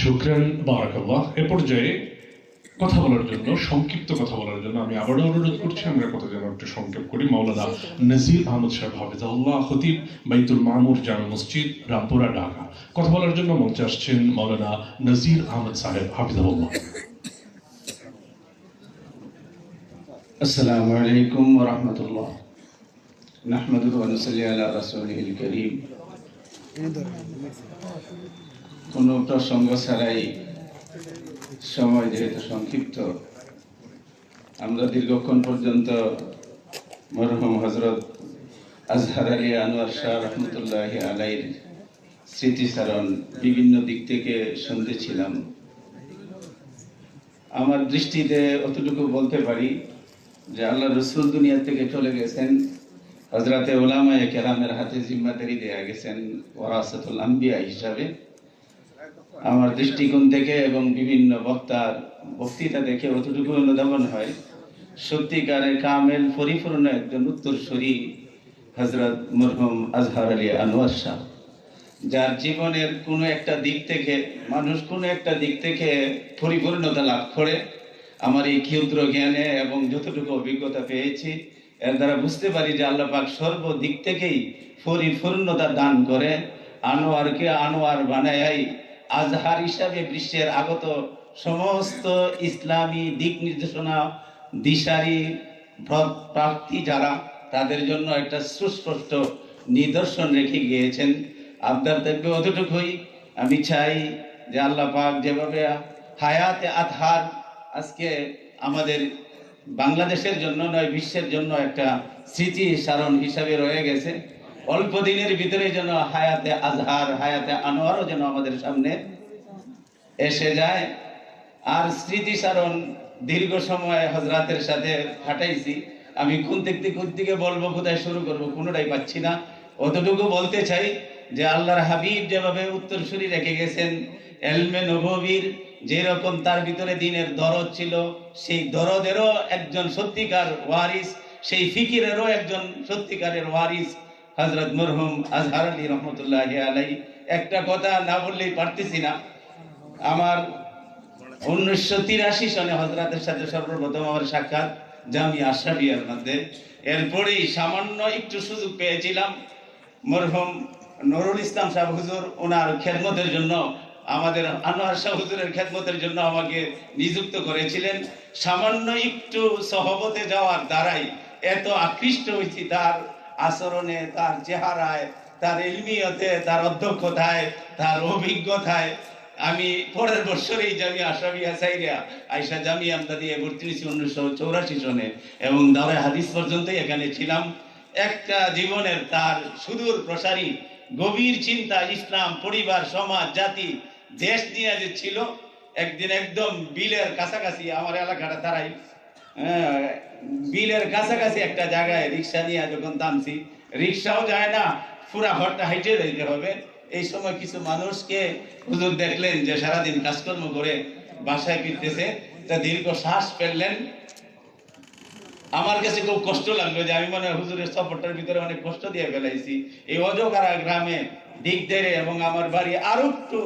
শুক্রান বারাকাল্লাহ। এ পর্যায়ে কথা বলার জন্য, সংক্ষিপ্ত কথা বলার জন্য আমি আবারও অনুরোধ করছি, আমরা কথা যেন একটু সংক্ষেপ করি। মাওলানা নজির আহমদ সাহেব হাফিজাউল্লাহ খতিব বাইতুল মামুর জান মসজিদ, রামপুরা, ঢাকা। কথা বলার জন্য মঞ্চে আসছেন মাওলানা নাজির আহমদ সাহেব হাফিজাউল্লাহ আসসালামু আলাইকুম ওয়া রাহমাতুল্লাহ। নাহমাদুহু ওয়া নুসাল্লি আলা রাসূলিল কারীম। কোনো প্রসঙ্গ ছাড়াই সময় যেহেতু সংক্ষিপ্ত, আমরা দীর্ঘক্ষণ পর্যন্ত মরহুম হজরত আজহার আলী আনোয়ার শাহ রহমতুল্লাহ আলাইর স্মৃতিচারণ বিভিন্ন দিক থেকে শুনতেছিলাম। আমার দৃষ্টিতে অতটুকু বলতে পারি যে আল্লাহ রসুল দুনিয়া থেকে চলে গেছেন হজরতে ওলামায় কেরামের হাতে জিম্মাদারি দেয়া গেছেন ওরাসাতুল আম্বিয়া হিসাবে। আমার দৃষ্টিকোণ থেকে এবং বিভিন্ন বক্তার বক্তৃতা দেখে অতটুকু অনুধাবন হয়। সত্যিকারের কামেল পরিপূর্ণ একজন উত্তরসূরি হজরত মরহুম আজহার আলী আনোয়ার শাহ, যার জীবনের কোনো একটা দিক থেকে, মানুষ কোনো একটা দিক থেকে পরিপূর্ণতা লাভ করে। আমার এই ক্ষুদ্র জ্ঞানে এবং যতটুকু অভিজ্ঞতা পেয়েছি, এর দ্বারা বুঝতে পারি যে আল্লাপাক সর্বদিক থেকেই পরিপূর্ণতা দান করে। আনোয়ারকে আনোয়ার বানায় আজহার হিসাবে বিশ্বের আগত সমস্ত ইসলামী দিক নির্দেশনা, দিশারি প্র- প্রার্থী যারা, তাদের জন্য একটা সুস্পষ্ট নিদর্শন রেখে গিয়েছেন। আবদার থাকবে অতটুকুই। আমি চাই যে আল্লাহ পাক যেভাবে হায়াতে আধার আজকে আমাদের বাংলাদেশের জন্য নয়, বিশ্বের জন্য একটা স্মৃতি সারণ হিসাবে রয়ে গেছে। অল্প দিনের ভিতরে যেন হায়াতে আজহার, হায়াতে আনোয়ারও যেন আমাদের সামনে এসে যায়। আর স্মৃতিসারণ দীর্ঘ সময় হজরাতের সাথে কাটাইছি আমি কোন দিক থেকে কোন দিকে বলব কোথায় শুরু করব, কোনোটাই পাচ্ছি না। অতটুকু বলতে চাই যে আল্লাহর হাবিব যেভাবে উত্তরসূরি রেখে গেছেন, এলমে নববীর যেরকম তার ভিতরে দিনের দরদ ছিল, সেই দরদেরও একজন সত্যিকার ওয়ারিস, সেই ফিকিরেরও একজন সত্যিকারের ওয়ারিস হজরত মরহুম আজহার আলী রহমতুল্লাহ আলাই একটা কথা না বললেই পারতেছি না। আমার উনিশশো তিরাশি সনে হজরতের সাথে সর্বপ্রথম আমার সাক্ষাৎ জামি আশরাফিয়ার মধ্যে। এরপরেই সামান্য একটু সুযোগ পেয়েছিলাম। মরহুম নুরুল ইসলাম শাহ হুজুর ওনার খেদমতের জন্য, আমাদের আনোয়ার শাহ হুজুরের খেদমতের জন্য আমাকে নিযুক্ত করেছিলেন। সামান্য একটু সহবতে যাওয়ার দ্বারাই এত আকৃষ্ট হয়েছি তার আচরণে, তার চেহারায়, তার ইলমিয়তে, তার অধ্যক্ষতায়, তার অভিজ্ঞতায়। আমি পরের বছরই জামি আশরাফি হাসাইরিয়া আইসা জামি আমদা দিয়ে ভর্তি হয়েছি উনিশশো চৌরাশি সনে। এবং দাওরাই হাদিস পর্যন্তই এখানে ছিলাম। একটা জীবনের তার সুদূর প্রসারী, গভীর চিন্তা, ইসলাম, পরিবার, সমাজ, জাতি, দেশ নিয়ে যে ছিল, একদিন একদম বিলের কাছাকাছি আমার এলাকাটা তারাই বিলের কাছাকাছি একটা জায়গায় রিক্সা নিয়ে যখন নামছি, রিক্সাও যায় না, পুরা ঘরটা হাইটে যাইতে হবে। এই সময় কিছু মানুষকে হুজুর দেখলেন যে সারাদিন কাজকর্ম করে বাসায় ফিরতেছে, তা দীর্ঘ শ্বাস ফেললেন। আমার কাছে খুব কষ্ট লাগল যে আমি মনে হয় হুজুরের সফরটার ভিতরে অনেক কষ্ট দিয়ে ফেলাইছি। এই অজকারা গ্রামে দিক দেরে এবং আমার বাড়ি আরও একটু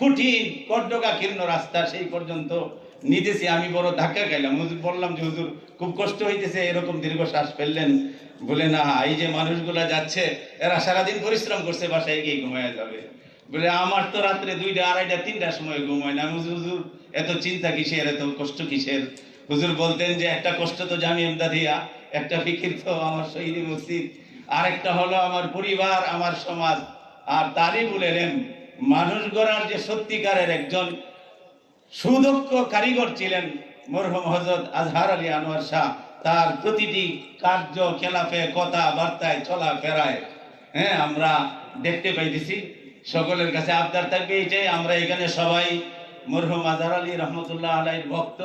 কঠিন কড্ডকা কীর্ণ রাস্তা সেই পর্যন্ত নিতেছি আমি বড় ধাক্কা খাইলাম। হুজুর বললাম যে হুজুর খুব কষ্ট হইতেছে এরকম দীর্ঘ শ্বাস ফেললেন বলে না। এই যে মানুষগুলা যাচ্ছে এরা সারাদিন পরিশ্রম করছে বাসায় গিয়ে ঘুমায় যাবে। বলে আমার তো রাত্রে দুইটা আড়াইটা তিনটার সময় ঘুমায় না। বলছি, হুজুর এত চিন্তা কিসের এত কষ্ট কিসের? হুজুর বলতেন যে একটা কষ্ট তো জামি এমদাদিয়া একটা ফিকির তো আমার শহীদ মসজিদ আরেকটা হলো আমার পরিবার আমার সমাজ। আর তারই বলেলেন মানুষ গড়ার যে সত্যিকারের একজন সুদক্ষ কারিগর ছিলেন মরহুম হজরত আজহার আলী আনোয়ার শাহ। তার প্রতিটি কার্য, খেলাফে কথা বার্তায় চলা ফেরায় হ্যাঁ আমরা দেখতে পাইতেছি। সকলের কাছে আবদার থাকবে এইটাই আমরা এখানে সবাই মরহুম আজহার আলী রহমতুল্লাহ আলাইর ভক্ত।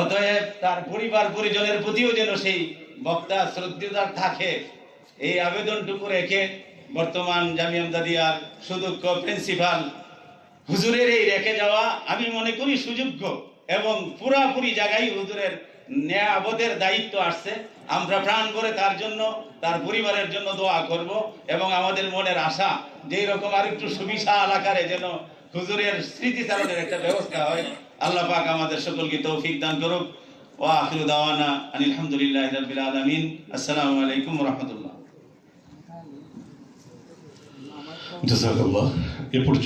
অতএব তার পরিবার, পরিজনের প্রতিও যেন সেই বক্তা শ্রদ্ধা থাকে। এই আবেদনটুকু রেখে বর্তমান জামিয়াম দাদিয়ার সুদক্ষ প্রিন্সিপাল হুজুরের রেখে যাওয়া আমি মনে করি সুযোগ্য এবং পুরাপুরি জায়গায় হুজুরের নেয়াবতের দায়িত্ব আসছে। আমরা প্রাণ করে তার জন্য, তার পরিবারের জন্য দোয়া করব এবং আমাদের মনের আশা যে রকম আর একটু সুবিশাল আকারে যেন হুজুরের স্মৃতিচারণের একটা ব্যবস্থা হয়, আল্লাহ পাক আমাদের সকলকে তৌফিক দান করুক। ও আখিরু দাওয়ানা আনিল হামদুলিল্লাহি রাব্বিল আলামিন। আসসালামু আলাইকুম রাহমাতুল্লাহ। এ পর্যায়ে